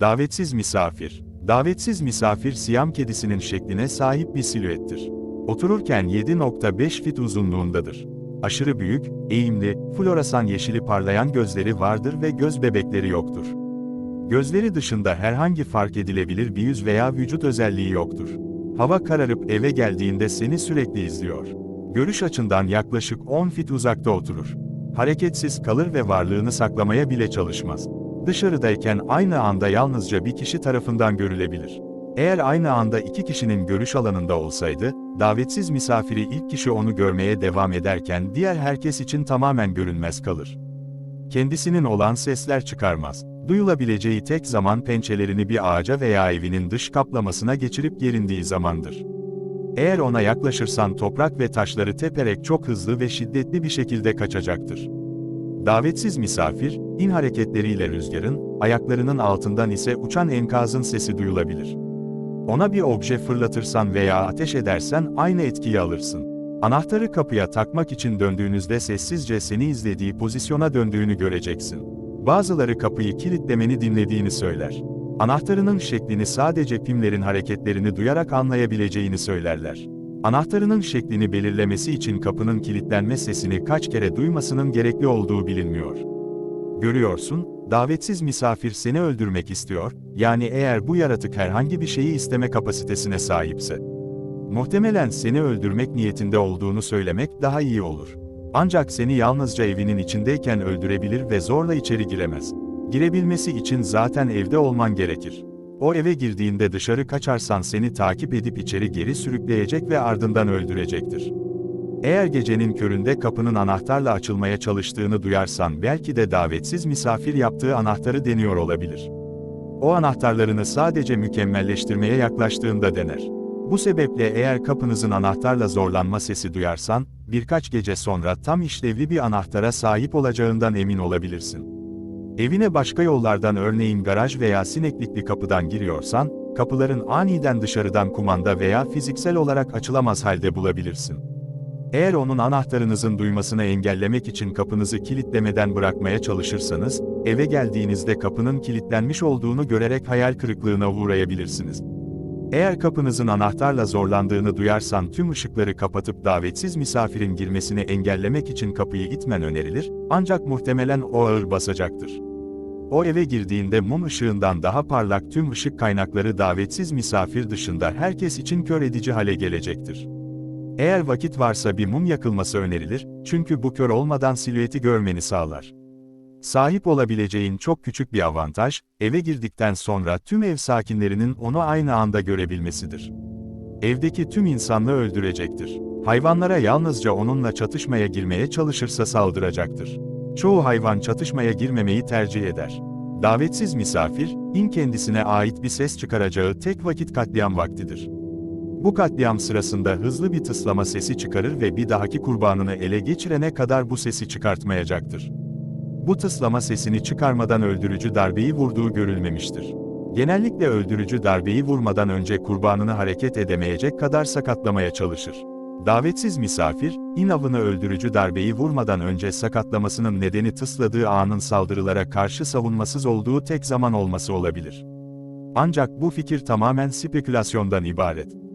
Davetsiz misafir. Davetsiz misafir Siyam kedisinin şekline sahip bir silüettir. Otururken 7.5 fit uzunluğundadır. Aşırı büyük, eğimli, floresan yeşili parlayan gözleri vardır ve göz bebekleri yoktur. Gözleri dışında herhangi fark edilebilir bir yüz veya vücut özelliği yoktur. Hava kararıp eve geldiğinde seni sürekli izliyor. Görüş açından yaklaşık 10 fit uzakta oturur. Hareketsiz kalır ve varlığını saklamaya bile çalışmaz. Dışarıdayken aynı anda yalnızca bir kişi tarafından görülebilir. Eğer aynı anda iki kişinin görüş alanında olsaydı, davetsiz misafiri ilk kişi onu görmeye devam ederken diğer herkes için tamamen görünmez kalır. Kendisinin olan sesler çıkarmaz. Duyulabileceği tek zaman pençelerini bir ağaca veya evinin dış kaplamasına geçirip gerindiği zamandır. Eğer ona yaklaşırsan toprak ve taşları teperek çok hızlı ve şiddetli bir şekilde kaçacaktır. Davetsiz misafir, in hareketleriyle rüzgarın, ayaklarının altından ise uçan enkazın sesi duyulabilir. Ona bir obje fırlatırsan veya ateş edersen aynı etkiyi alırsın. Anahtarı kapıya takmak için döndüğünüzde sessizce seni izlediği pozisyona döndüğünü göreceksin. Bazıları kapıyı kilitlemeni dinlediğini söyler. Anahtarının şeklini sadece pimlerin hareketlerini duyarak anlayabileceğini söylerler. Anahtarının şeklini belirlemesi için kapının kilitlenme sesini kaç kere duymasının gerekli olduğu bilinmiyor. Görüyorsun, davetsiz misafir seni öldürmek istiyor, yani eğer bu yaratık herhangi bir şeyi isteme kapasitesine sahipse. Muhtemelen seni öldürmek niyetinde olduğunu söylemek daha iyi olur. Ancak seni yalnızca evinin içindeyken öldürebilir ve zorla içeri giremez. Girebilmesi için zaten evde olman gerekir. O eve girdiğinde dışarı kaçarsan seni takip edip içeri geri sürükleyecek ve ardından öldürecektir. Eğer gecenin köründe kapının anahtarla açılmaya çalıştığını duyarsan belki de davetsiz misafir yaptığı anahtarı deniyor olabilir. O anahtarlarını sadece mükemmelleştirmeye yaklaştığında dener. Bu sebeple eğer kapınızın anahtarla zorlanma sesi duyarsan, birkaç gece sonra tam işlevli bir anahtara sahip olacağından emin olabilirsin. Evine başka yollardan örneğin garaj veya sineklikli kapıdan giriyorsan, kapıların aniden dışarıdan kumanda veya fiziksel olarak açılamaz halde bulabilirsin. Eğer onun anahtarınızın duymasını engellemek için kapınızı kilitlemeden bırakmaya çalışırsanız, eve geldiğinizde kapının kilitlenmiş olduğunu görerek hayal kırıklığına uğrayabilirsiniz. Eğer kapınızın anahtarla zorlandığını duyarsan tüm ışıkları kapatıp davetsiz misafirin girmesini engellemek için kapıyı itmen önerilir, ancak muhtemelen o ağır basacaktır. O eve girdiğinde mum ışığından daha parlak tüm ışık kaynakları davetsiz misafir dışında herkes için kör edici hale gelecektir. Eğer vakit varsa bir mum yakılması önerilir, çünkü bu kör olmadan silüeti görmeni sağlar. Sahip olabileceğin çok küçük bir avantaj, eve girdikten sonra tüm ev sakinlerinin onu aynı anda görebilmesidir. Evdeki tüm insanlığı öldürecektir. Hayvanlara yalnızca onunla çatışmaya girmeye çalışırsa saldıracaktır. Çoğu hayvan çatışmaya girmemeyi tercih eder. Davetsiz misafir, in kendisine ait bir ses çıkaracağı tek vakit katliam vaktidir. Bu katliam sırasında hızlı bir tıslama sesi çıkarır ve bir dahaki kurbanını ele geçirene kadar bu sesi çıkartmayacaktır. Bu tıslama sesini çıkarmadan öldürücü darbeyi vurduğu görülmemiştir. Genellikle öldürücü darbeyi vurmadan önce kurbanını hareket edemeyecek kadar sakatlamaya çalışır. Davetsiz misafir, inavını öldürücü darbeyi vurmadan önce sakatlamasının nedeni tısladığı anın saldırılara karşı savunmasız olduğu tek zaman olması olabilir. Ancak bu fikir tamamen spekülasyondan ibaret.